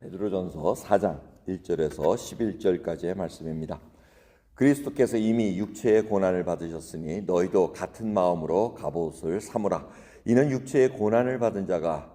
베드로전서 4장 1절에서 11절까지의 말씀입니다. 그리스도께서 이미 육체의 고난을 받으셨으니 너희도 같은 마음으로 갑옷을 삼으라. 이는 육체의 고난을 받은 자가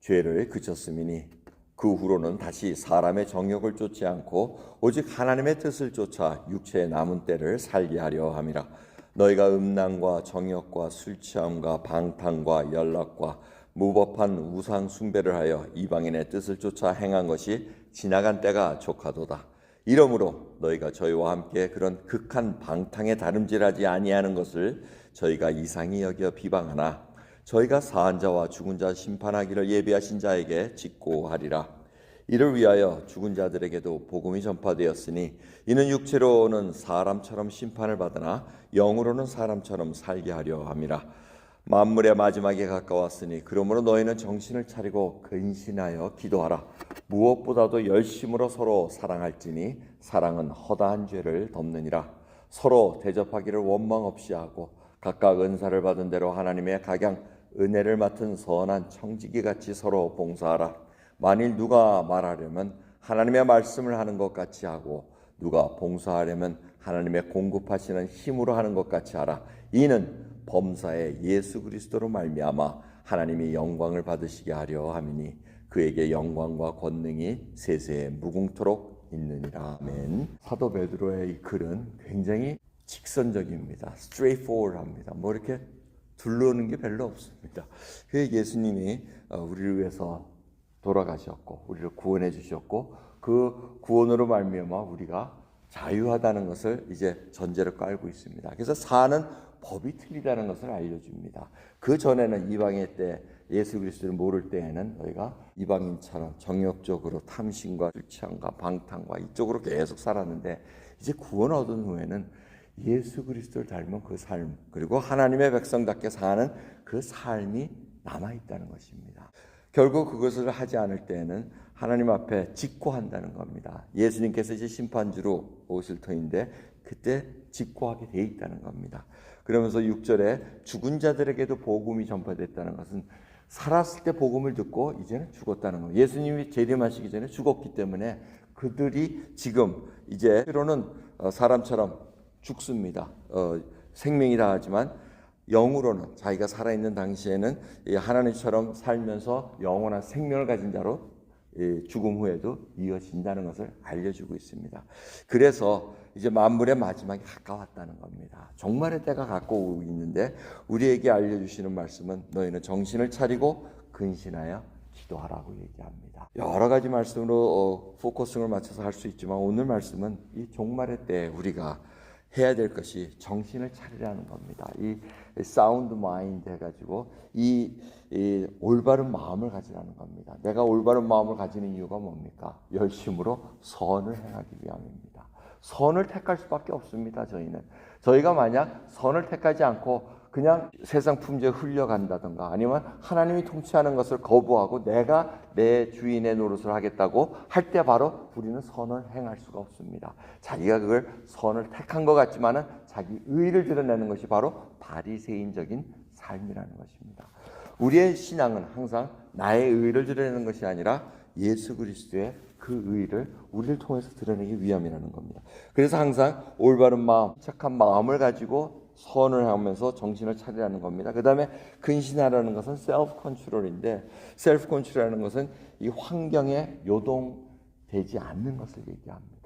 죄를 그쳤음이니 그 후로는 다시 사람의 정욕을 쫓지 않고 오직 하나님의 뜻을 쫓아 육체의 남은 때를 살게 하려 함이라. 너희가 음란과 정욕과 술 취함과 방탕과 연락과 무법한 우상 숭배를 하여 이방인의 뜻을 쫓아 행한 것이 지나간 때가 족하도다. 이러므로 너희가 저희와 함께 그런 극한 방탕에 다름질하지 아니하는 것을 저희가 이상히 여겨 비방하나 저희가 사한 자와 죽은 자 심판하기를 예비하신 자에게 직고하리라. 이를 위하여 죽은 자들에게도 복음이 전파되었으니 이는 육체로는 사람처럼 심판을 받으나 영으로는 사람처럼 살게 하려 함이라. 만물의 마지막에 가까웠으니 그러므로 너희는 정신을 차리고 근신하여 기도하라. 무엇보다도 열심으로 서로 사랑할지니 사랑은 허다한 죄를 덮느니라. 서로 대접하기를 원망 없이 하고 각각 은사를 받은 대로 하나님의 각양 은혜를 맡은 선한 청지기 같이 서로 봉사하라. 만일 누가 말하려면 하나님의 말씀을 하는 것 같이 하고 누가 봉사하려면 하나님의 공급하시는 힘으로 하는 것 같이 하라. 이는 범사에 예수 그리스도로 말미암아 하나님이 영광을 받으시게 하려 함이니 그에게 영광과 권능이 세세에 무궁토록 있느니라. 아멘. 사도 베드로의 이 글은 굉장히 직선적입니다. straightforward합니다. 뭐 이렇게 둘러오는 게 별로 없습니다. 그 예수님이 어, 우리를 위해서 돌아가셨고 우리를 구원해 주셨고 그 구원으로 말미암아 우리가 자유하다는 것을 이제 전제로 깔고 있습니다. 그래서 사는 법이 틀리다는 것을 알려줍니다. 그 전에는 이방의 때 예수 그리스도를 모를 때에는 너희가 이방인처럼 정욕적으로 탐심과 술 취함과 방탕과 이쪽으로 계속 살았는데 이제 구원 얻은 후에는 예수 그리스도를 닮은 그 삶 그리고 하나님의 백성답게 사는 그 삶이 남아 있다는 것입니다. 결국 그것을 하지 않을 때에는 하나님 앞에 직고한다는 겁니다. 예수님께서 이제 심판주로 오실 터인데 그때 직고하게 돼 있다는 겁니다. 그러면서 6절에 죽은 자들에게도 복음이 전파됐다는 것은 살았을 때 복음을 듣고 이제는 죽었다는 겁니다. 예수님이 재림하시기 전에 죽었기 때문에 그들이 지금 이제 때로는 어, 사람처럼 죽습니다. 어, 생명이라 하지만 영으로는 자기가 살아있는 당시에는 하나님처럼 살면서 영원한 생명을 가진 자로 죽음 후에도 이어진다는 것을 알려주고 있습니다. 그래서 이제 만물의 마지막이 가까웠다는 겁니다. 종말의 때가 가까우고 있는데 우리에게 알려주시는 말씀은 너희는 정신을 차리고 근신하여 기도하라고 얘기합니다. 여러 가지 말씀으로 어, 포커싱을 맞춰서 할 수 있지만 오늘 말씀은 이 종말의 때 우리가 해야 될 것이 정신을 차리라는 겁니다. 이 사운드 마인드 해가지고 이, 이, 올바른 마음을 가지라는 겁니다. 내가 올바른 마음을 가지는 이유가 뭡니까? 열심으로 선을 행하기 위함입니다. 선을 택할 수밖에 없습니다. 저희는 저희가 만약 선을 택하지 않고 그냥 세상 품제에 흘려간다든가 아니면 하나님이 통치하는 것을 거부하고 내가 내 주인의 노릇을 하겠다고 할 때 바로 우리는 선을 행할 수가 없습니다. 자기가 그걸 선을 택한 것 같지만은 자기 의를 드러내는 것이 바로 바리새인적인 삶이라는 것입니다. 우리의 신앙은 항상 나의 의를 드러내는 것이 아니라 예수 그리스도의 그 의를 우리를 통해서 드러내기 위함이라는 겁니다. 그래서 항상 올바른 마음, 착한 마음을 가지고 선을 하면서 정신을 차리라는 겁니다. 그 다음에 근신하라는 것은 셀프 컨트롤인데 셀프 컨트롤이라는 것은 이 환경에 요동되지 않는 것을 얘기합니다.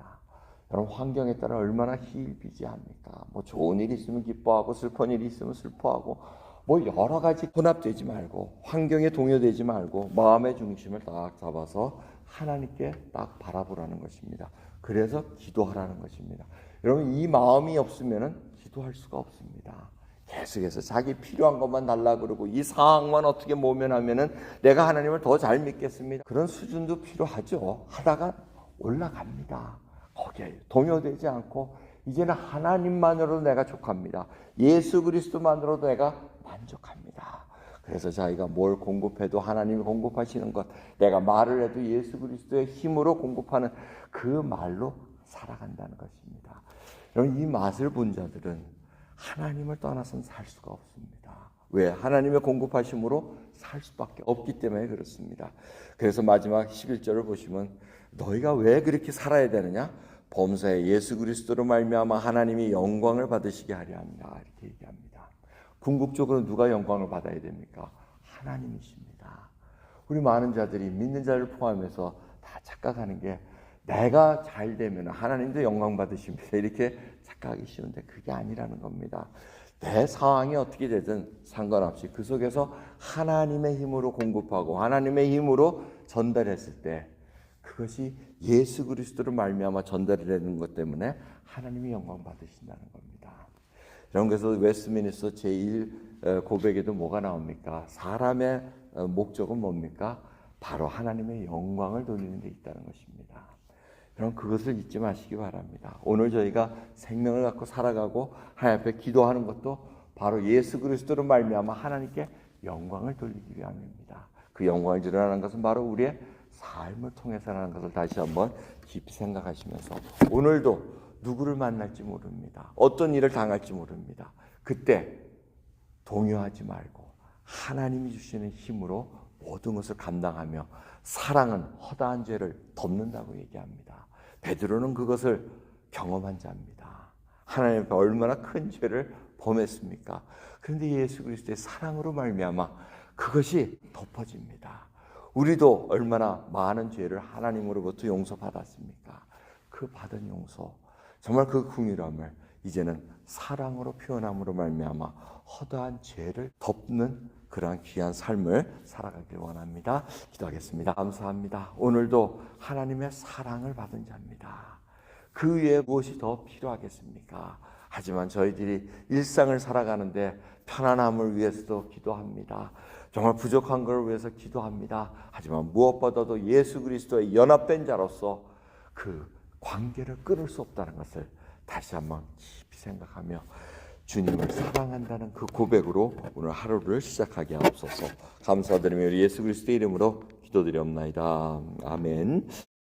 여러분 환경에 따라 얼마나 희일비재합니까? 뭐 좋은 일이 있으면 기뻐하고 슬픈 일이 있으면 슬퍼하고 뭐 여러 가지 혼합되지 말고 환경에 동요되지 말고 마음의 중심을 딱 잡아서 하나님께 딱 바라보라는 것입니다. 그래서 기도하라는 것입니다. 여러분 이 마음이 없으면은 기도할 수가 없습니다. 계속해서 자기 필요한 것만 달라 그러고 이 상황만 어떻게 모면하면은 내가 하나님을 더 잘 믿겠습니다. 그런 수준도 필요하죠. 하다가 올라갑니다. 거기에 동요되지 않고 이제는 하나님만으로도 내가 족합니다. 예수 그리스도만으로도 내가 만족합니다. 그래서 자기가 뭘 공급해도 하나님이 공급하시는 것, 내가 말을 해도 예수 그리스도의 힘으로 공급하는 그 말로 살아간다는 것입니다. 여러분 이 맛을 본 자들은 하나님을 떠나서는 살 수가 없습니다. 왜? 하나님의 공급하심으로 살 수밖에 없기 때문에 그렇습니다. 그래서 마지막 11절을 보시면 너희가 왜 그렇게 살아야 되느냐? 범사에 예수 그리스도로 말미암아 하나님이 영광을 받으시게 하려 합니다. 이렇게 얘기합니다. 궁극적으로 누가 영광을 받아야 됩니까? 하나님이십니다. 우리 많은 자들이 믿는 자를 포함해서 다 착각하는 게 내가 잘 되면 하나님도 영광 받으십니다. 이렇게 착각하기 쉬운데 그게 아니라는 겁니다. 내 상황이 어떻게 되든 상관없이 그 속에서 하나님의 힘으로 공급하고 하나님의 힘으로 전달했을 때 그것이 예수 그리스도로 말미암아 전달이 되는 것 때문에 하나님이 영광 받으신다는 겁니다. 여러분 그래서 웨스트미니스터 제1 고백에도 뭐가 나옵니까? 사람의 어, 목적은 뭡니까? 바로 하나님의 영광을 돌리는 데 있다는 것입니다. 여러분 그것을 잊지 마시기 바랍니다. 오늘 저희가 생명을 갖고 살아가고 하나님 앞에 기도하는 것도 바로 예수 그리스도로 말미암아 하나님께 영광을 돌리기 위함입니다. 그 영광을 드러나는 것은 바로 우리의 삶을 통해서라는 것을 다시 한번 깊이 생각하시면서 오늘도 누구를 만날지 모릅니다. 어떤 일을 당할지 모릅니다. 그때 동요하지 말고 하나님이 주시는 힘으로 모든 것을 감당하며 사랑은 허다한 죄를 덮는다고 얘기합니다. 베드로는 그것을 경험한 자입니다. 하나님 앞에 얼마나 큰 죄를 범했습니까? 그런데 예수 그리스도의 사랑으로 말미암아 그것이 덮어집니다. 우리도 얼마나 많은 죄를 하나님으로부터 용서받았습니까? 그 받은 용서, 정말 그 궁유함을 이제는 사랑으로 표현함으로 말미암아 허다한 죄를 덮는 그러한 귀한 삶을 살아가길 원합니다. 기도하겠습니다. 감사합니다. 오늘도 하나님의 사랑을 받은 자입니다. 그 위에 무엇이 더 필요하겠습니까? 하지만 저희들이 일상을 살아가는데 편안함을 위해서도 기도합니다. 정말 부족한 걸 위해서 기도합니다. 하지만 무엇보다도 예수 그리스도의 연합된 자로서 그 관계를 끊을 수 없다는 것을 다시 한번 깊이 생각하며 주님을 사랑한다는 그 고백으로 오늘 하루를 시작하게 하옵소서. 감사드리며 예수 그리스도 이름으로 기도드리옵나이다. 아멘.